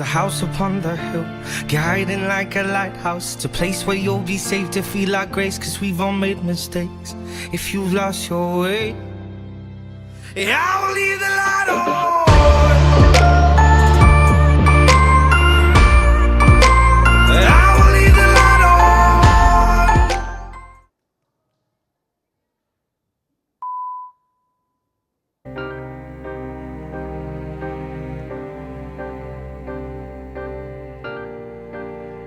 a house upon the hill, guiding like a lighthouse. It's a place where you'll be safe to feel our grace, cause we've all made mistakes. If you've lost your way, I will leave the light on.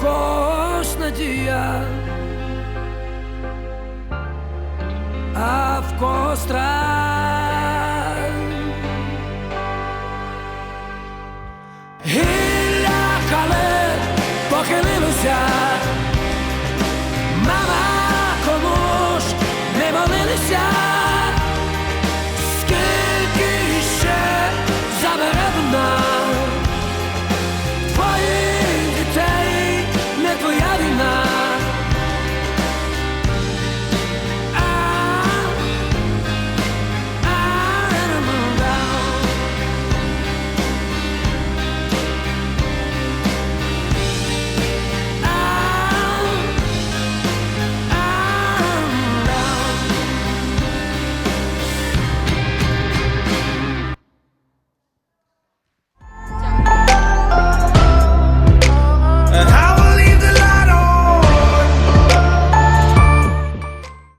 когось надія, а в костра страх. Гілля хали похилилося, мама комусь не молилися.